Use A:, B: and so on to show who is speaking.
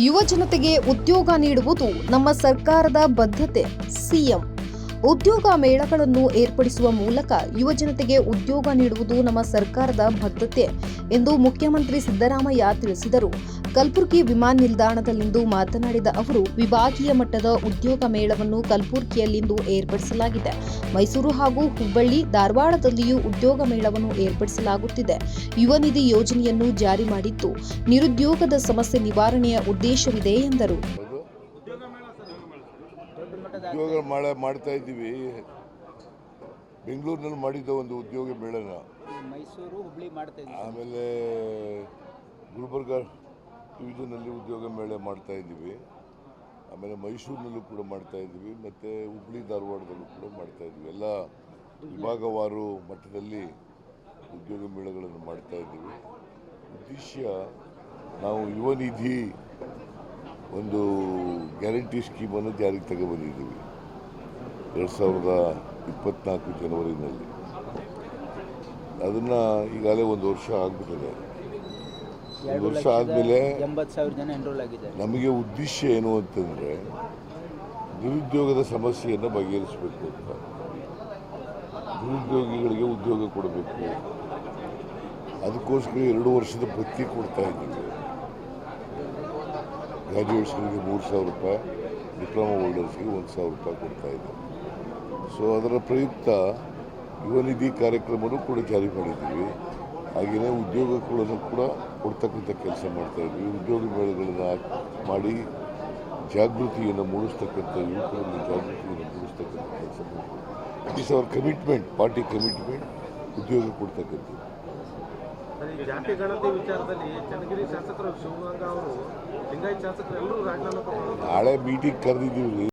A: ಯುವ ಜನತೆಗೆ ಉದ್ಯೋಗ ನೀಡುವುದು ನಮ್ಮ ಸರ್ಕಾರದ ಬದ್ಧತೆ, ಸಿಎಂ. ಉದ್ಯೋಗ ಮೇಳಗಳನ್ನು ಏರ್ಪಡಿಸುವ ಮೂಲಕ ಯುವ ಜನತೆಗೆ ಉದ್ಯೋಗ ನೀಡುವುದು ನಮ್ಮ ಸರ್ಕಾರದ ಬದ್ಧತೆ ಎಂದು ಮುಖ್ಯಮಂತ್ರಿ ಸಿದ್ದರಾಮಯ್ಯ ತಿಳಿಸಿದರು. ಕಲಬುರಗಿ ವಿಮಾನ ನಿಲ್ದಾಣದಲ್ಲಿಂದು ಮಾತನಾಡಿದ ಅವರು ವಿಭಾಗೀಯ ಮಟ್ಟದ ಉದ್ಯೋಗ ಮೇಳವನ್ನು ಕಲಬುರಗಿಯಲ್ಲಿಂದು ಏರ್ಪಡಿಸಲಾಗಿದೆ. ಮೈಸೂರು ಹಾಗೂ ಹುಬ್ಬಳ್ಳಿ ಧಾರವಾಡದಲ್ಲಿಯೂ ಉದ್ಯೋಗ ಮೇಳವನ್ನು ಏರ್ಪಡಿಸಲಾಗುತ್ತಿದೆ. ಯುವ ನಿಧಿ ಯೋಜನೆಯನ್ನು ಜಾರಿ ಮಾಡಿದ್ದು ನಿರುದ್ಯೋಗದ ಸಮಸ್ಯೆ ನಿವಾರಣೆಯ ಉದ್ದೇಶವಿದೆ ಎಂದರು.
B: ಉದ್ಯೋಗ ಮೇಳ ಮಾಡ್ತಾ ಇದ್ದೀವಿ. ಬೆಂಗಳೂರಿನಲ್ಲಿ ಮಾಡಿದ್ದ ಒಂದು ಉದ್ಯೋಗ ಮೇಳನ.
C: ಮೈಸೂರು ಹುಬ್ಬಳ್ಳಿ ಮಾಡ್ತಾ ಇದ್ದೀವಿ.
B: ಆಮೇಲೆ ಡಿವಿಷನಲ್ಲಿ ಉದ್ಯೋಗ ಮೇಳ ಮಾಡ್ತಾ ಇದ್ದೀವಿ. ಆಮೇಲೆ ಮೈಸೂರಿನಲ್ಲೂ ಕೂಡ ಮಾಡ್ತಾ ಇದ್ದೀವಿ. ಮತ್ತು ಹುಬ್ಳಿ ಧಾರವಾಡದಲ್ಲೂ ಕೂಡ ಮಾಡ್ತಾ ಇದ್ದೀವಿ. ಎಲ್ಲ ವಿಭಾಗವಾರು ಮಟ್ಟದಲ್ಲಿ ಉದ್ಯೋಗ ಮೇಳಗಳನ್ನು ಮಾಡ್ತಾ ಇದ್ದೀವಿ. ಉದ್ದೇಶ, ನಾವು ಯುವ ನಿಧಿ ಒಂದು ಗ್ಯಾರಂಟಿ ಸ್ಕೀಮನ್ನು ಜಾರಿಗೆ ತಗೊಬಂದಿದ್ದೀವಿ. ಎರಡು ಸಾವಿರದ ಇಪ್ಪತ್ನಾಲ್ಕು ಜನವರಿನಲ್ಲಿ. ಅದನ್ನು ಈಗಾಗಲೇ ಒಂದು ವರ್ಷ ಆಗಿಬಿಟ್ಟಿದೆ. ವರ್ಷ ಆದಮೇಲೆ
C: ಎಂಬತ್ತು ಸಾವಿರ ಜನ ಎನ್ರೋಲ್ ಆಗಿದೆ
B: ನಮಗೆ ಉದ್ದೇಶ ಏನು ಅಂತಂದರೆ ನಿರುದ್ಯೋಗದ ಸಮಸ್ಯೆಯನ್ನು ಬಗೆಹರಿಸಬೇಕು ಅಂತ. ನಿರುದ್ಯೋಗಿಗಳಿಗೆ ಉದ್ಯೋಗ ಕೊಡಬೇಕು. ಅದಕ್ಕೋಸ್ಕರ ಎರಡು ವರ್ಷದ ಭತ್ತಿ ಕೊಡ್ತಾ ಇದ್ದೀವಿ. ಗ್ರ್ಯಾಜುಯೇಟ್ಸ್ಗಳಿಗೆ ಮೂರು ಸಾವಿರ ರೂಪಾಯಿ ಡಿಪ್ಲೊಮಾ ಹೋಲ್ಡರ್ಸ್ಗೆ ಒಂದು ಸಾವಿರ ರೂಪಾಯಿ ಕೊಡ್ತಾ ಇದ್ದೀವಿ. ಸೊ ಅದರ ಪ್ರಯುಕ್ತ ಯುವ ನಿಧಿ ಕಾರ್ಯಕ್ರಮನೂ ಕೂಡ ಜಾರಿ ಮಾಡಿದ್ದೀವಿ. ಹಾಗೆಯೇ ಉದ್ಯೋಗಗಳನ್ನು ಕೂಡ ಕೊಡ್ತಕ್ಕಂಥ ಕೆಲಸ ಮಾಡ್ತಾ ಇದ್ವಿ. ಉದ್ಯೋಗ ಮೇಳಗಳನ್ನು ಮಾಡಿ ಜಾಗೃತಿಯನ್ನು ಮೂಡಿಸ್ತಕ್ಕಂಥ ಯುವಕರಲ್ಲಿ ಜಾಗೃತಿಯನ್ನು ಮೂಡಿಸ್ತಕ್ಕಂಥ ಕೆಲಸ ಮಾಡ್ತೀವಿ. It is our commitment party commitment ಉದ್ಯೋಗ ಕೊಡ್ತಕ್ಕಂಥದ್ದು.
D: ಜಾತಿ ಗಣತಿ ವಿಚಾರದಲ್ಲಿ ಚನ್ನಗಿರಿ ಶಾಸಕರು ಶಿವಗಂಗಾ ಅವರು ಲಿಂಗಾಯತ್ ಶಾಸಕರು ಎಲ್ಲರೂ ರಾಜೀನಾಮೆ ಕೊಟ್ಟರು
B: ನಾಳೆ ಮೀಟಿಂಗ್ ಕರೆದಿದ್ದೀವಿ.